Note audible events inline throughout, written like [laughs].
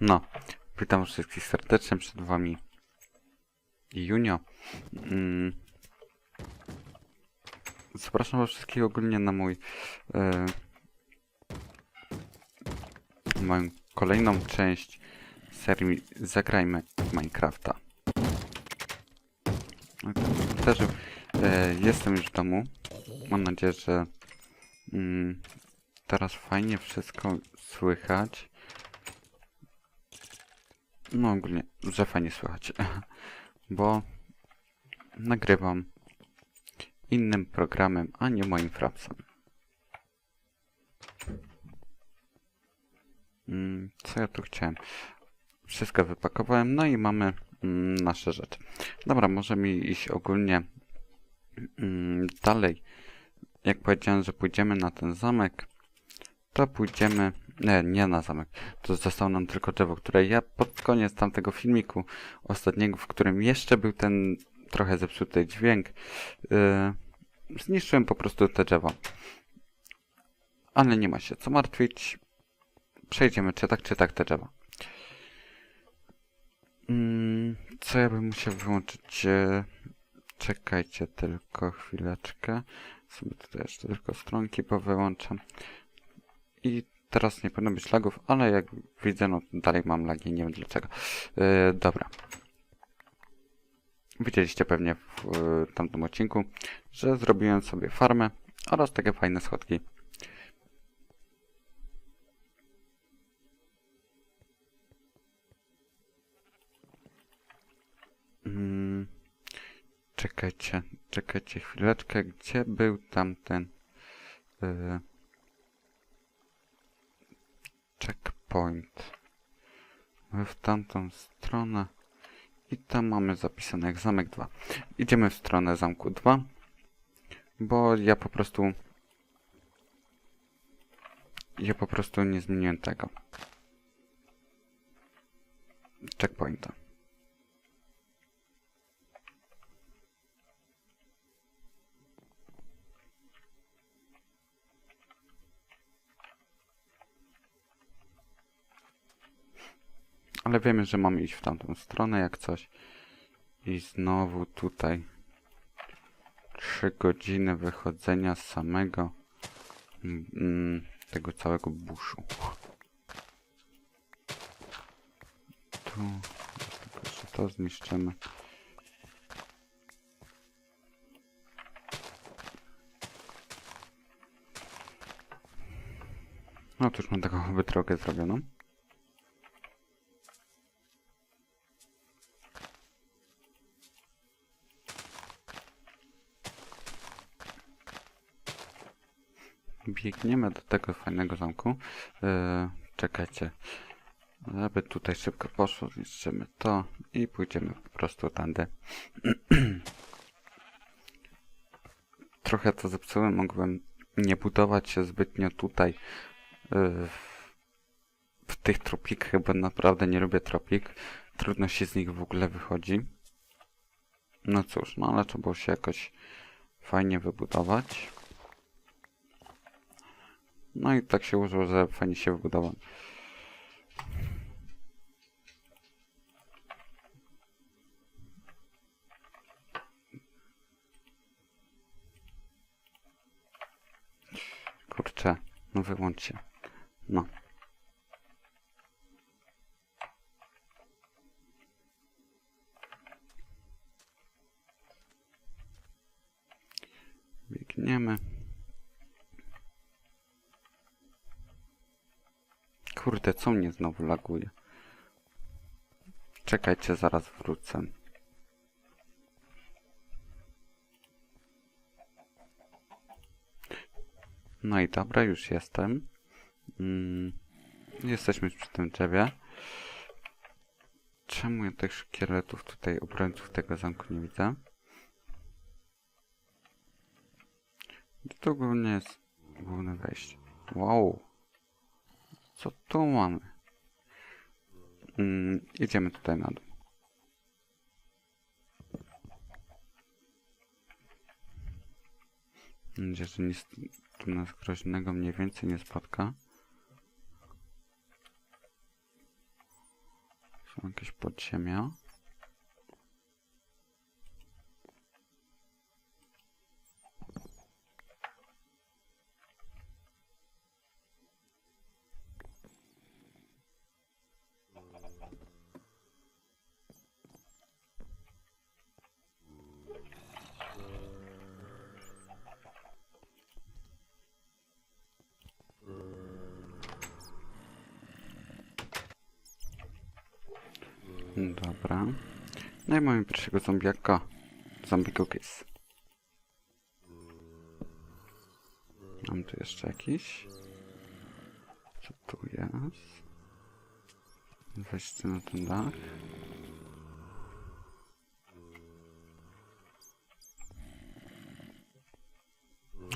No, witam wszystkich serdecznie, przed wami Junio. Mm. Zapraszam was wszystkich ogólnie na mój e, moją kolejną część serii Zagrajmy Minecrafta. Też e, jestem już w domu. Mam nadzieję, że mm, teraz fajnie wszystko słychać. No ogólnie, że fajnie słychać, [laughs] bo nagrywam innym programem, a nie moim frapsem. Mm, Co ja tu chciałem? Wszystko wypakowałem, no i mamy mm, nasze rzeczy. Dobra, możemy iść ogólnie mm, dalej. Jak powiedziałem, że pójdziemy na ten zamek, to pójdziemy... Nie, nie na zamek. To zostało nam tylko drzewo, które ja pod koniec tamtego filmiku ostatniego, w którym jeszcze był ten trochę zepsuty dźwięk, yy, zniszczyłem po prostu te drzewo. Ale nie ma się co martwić. Przejdziemy czy tak, czy tak te drzewa. Mm, co ja bym musiał wyłączyć? E, Czekajcie tylko chwileczkę. Sobie tutaj jeszcze tylko stronki powyłączam. I teraz nie powinno być lagów, ale jak widzę, no dalej mam lagi, nie wiem dlaczego. Yy, dobra. Widzieliście pewnie w yy, tamtym odcinku, że zrobiłem sobie farmę oraz takie fajne schodki. Mm, czekajcie, czekajcie chwileczkę, gdzie był tamten... Yy, checkpoint. W tamtą stronę. I tam mamy zapisane jak zamek 2. Idziemy w stronę zamku 2. Bo ja po prostu... Ja po prostu nie zmieniłem tego. Checkpointa. Ale wiemy, że mamy iść w tamtą stronę jak coś. I znowu tutaj. Trzy godziny wychodzenia samego mm, tego całego buszu. Tu tylko jeszcze to zniszczymy. No tu już mam taką chyba drogę zrobioną. Biegniemy do tego fajnego zamku. Yy, czekajcie. Żeby tutaj szybko poszło, zniszczymy to i pójdziemy po prostu tędy. [clears throat] Trochę to zepsułem, mogłem nie budować się zbytnio tutaj yy, w tych tropikach, bo naprawdę nie lubię tropik. Trudno się z nich w ogóle wychodzi. No cóż, no ale trzeba było się jakoś fajnie wybudować. No i tak się użyło, że fajnie się wybudował. Kurczę, no wyłącz. No. Biegniemy. Kurde, co mnie znowu laguje? Czekajcie, zaraz wrócę. No i dobra, już jestem. Mm, jesteśmy przy tym drzewie. Czemu ja tych szkieletów tutaj, obrońców tego zamku nie widzę? To głównie jest główne wejście. Wow. Co tu mamy? Mm, idziemy tutaj na dół. Nadzieję, że nic tu nas groźnego mniej więcej nie spotka. Są jakieś podziemia. Dobra. No i mamy pierwszego zombiaka. Zombie cookies. Mam tu jeszcze jakiś. Co tu jest? Wejście na ten dach.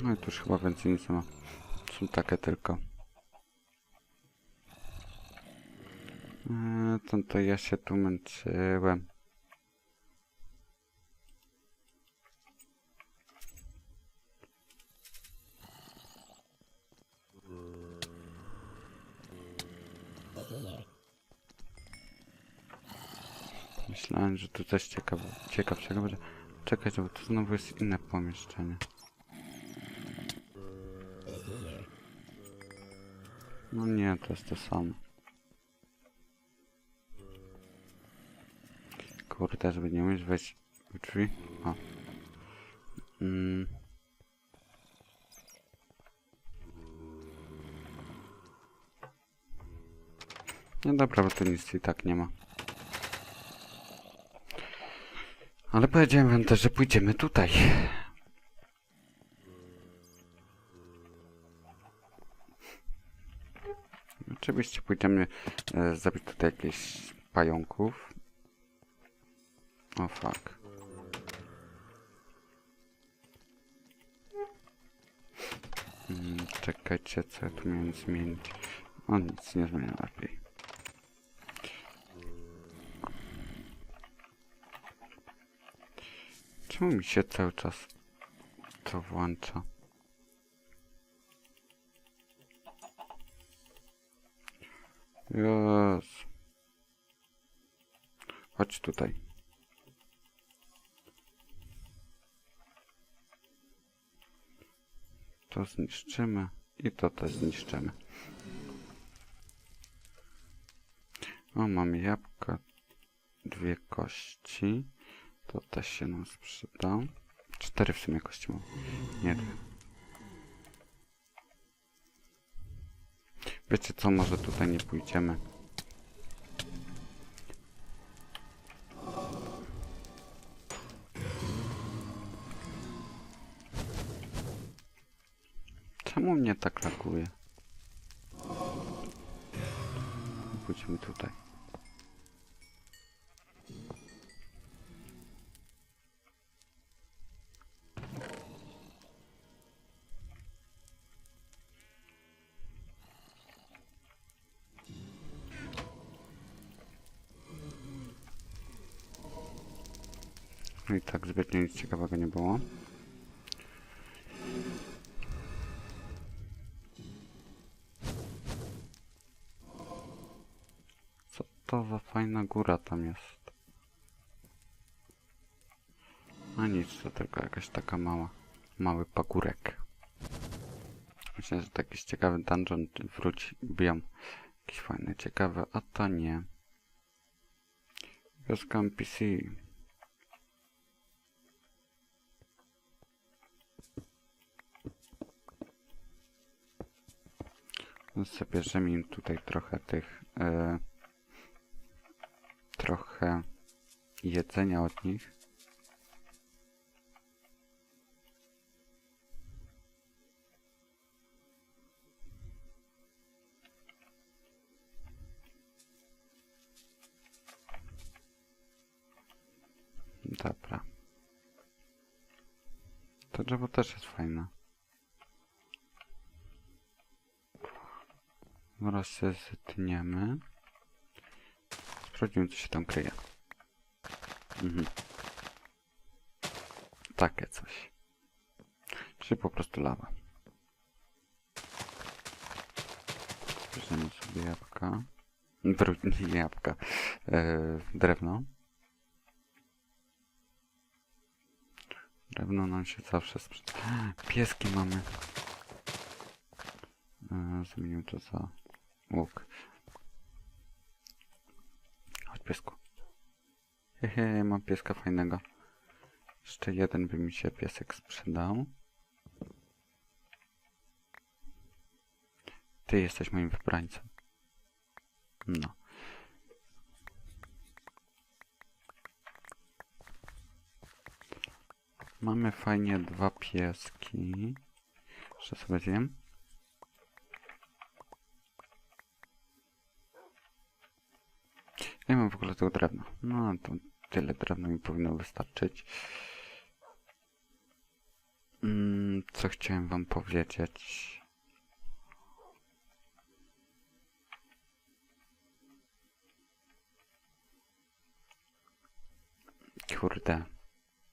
No i tu już chyba więcej nic nie ma. Są takie tylko. Eee, to, to ja się tu męczyłem. Myślałem, że tu coś ciekawe, ciekawszego będzie. Czekajcie, bo tu znowu jest inne pomieszczenie. No nie, to jest to samo. Kurde, żeby nie umieć wejść w drzwi. O. Mm. No dobra, bo tu nic i tak nie ma. Ale powiedziałem wam też, że pójdziemy tutaj. Oczywiście pójdziemy e, zabić tutaj jakichś pająków. O fuck. Mm, czekajcie, co ja tu miałem zmienić. O, nic nie zmienia lepiej. Czemu mi się cały czas to włącza? Jezu. Chodź tutaj. To zniszczymy i to też zniszczymy. O, mamy jabłka, dwie kości. To też się nam przyda. Cztery w sumie kości mam. Nie dwie. Wiecie co, może tutaj nie pójdziemy. Mnie tak laguje? Pójdźmy tutaj. No i tak zbytnio nic ciekawego nie było. To za fajna góra tam jest? A nic, to tylko jakaś taka mała, mały pagórek. Myślę, że to jakiś ciekawy dungeon wróci, biom. Jakiś fajny, ciekawy, a to nie. Wioska NPC. Zabierzemy im tutaj trochę tych... E, trochę jedzenia od nich. Dobra. To drzewo też jest fajne. Zetniemy. Sprawdzimy, co się tam kryje. Mhm. Takie coś. Czyli po prostu lawa. Bierzemy sobie jabłka. Wróć [laughs] jabłka. E, drewno. Drewno nam się zawsze sprzeda. [gasps] Pieski mamy. E, Zmienił to za łuk. Piesku. Hehe, mam pieska fajnego. Jeszcze jeden by mi się piesek sprzedał. Ty jesteś moim wybrańcem. No. Mamy fajnie dwa pieski. Jeszcze sobie zjem. Ja mam w ogóle tego drewna. No to tyle drewna mi powinno wystarczyć. Mm, co chciałem wam powiedzieć? Kurde.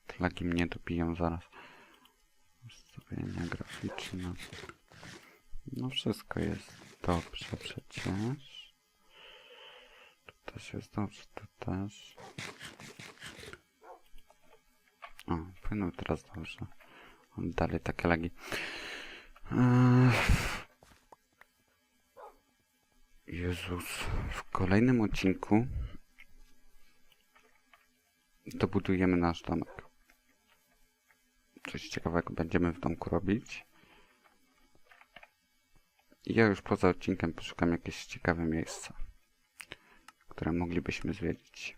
Flagi mnie dobiją zaraz. Ustawienia graficzne. No wszystko jest dobrze przecież. Tu też jest dobrze, tu też. O, płynął teraz dobrze. On dalej takie lagi. Jezus. W kolejnym odcinku dobudujemy nasz domek. Coś ciekawego będziemy w domku robić. I ja już poza odcinkiem poszukam jakieś ciekawe miejsca, które moglibyśmy zwiedzić.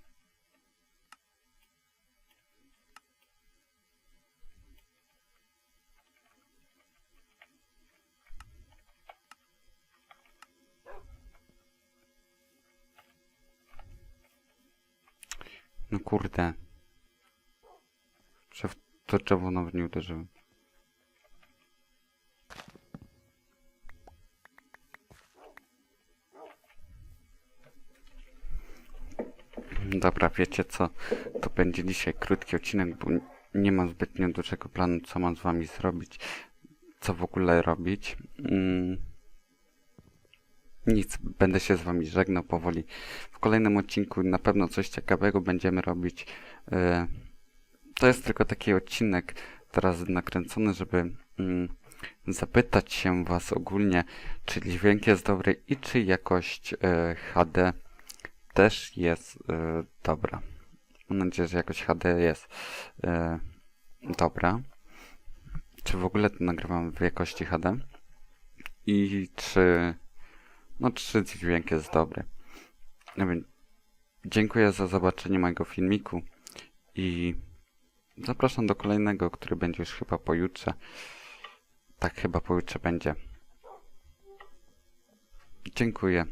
No kurde. Że w to drzewo nawet nie uderzyłem. Dobra, wiecie co? To będzie dzisiaj krótki odcinek, bo nie mam zbytnio dużego planu, co mam z wami zrobić. Co w ogóle robić. Mm. Nic, będę się z wami żegnał powoli. W kolejnym odcinku na pewno coś ciekawego będziemy robić. E, To jest tylko taki odcinek teraz nakręcony, żeby mm, zapytać się was ogólnie, czy dźwięk jest dobry i czy jakość e, HD też jest e, dobra. Mam nadzieję, że jakość HD jest e, dobra. Czy w ogóle to nagrywam w jakości HD? I czy no czy dźwięk jest dobry. No więc dziękuję za zobaczenie mojego filmiku i zapraszam do kolejnego, który będzie już chyba pojutrze. Tak chyba pojutrze będzie. Dziękuję.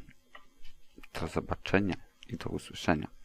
Do zobaczenia i do usłyszenia.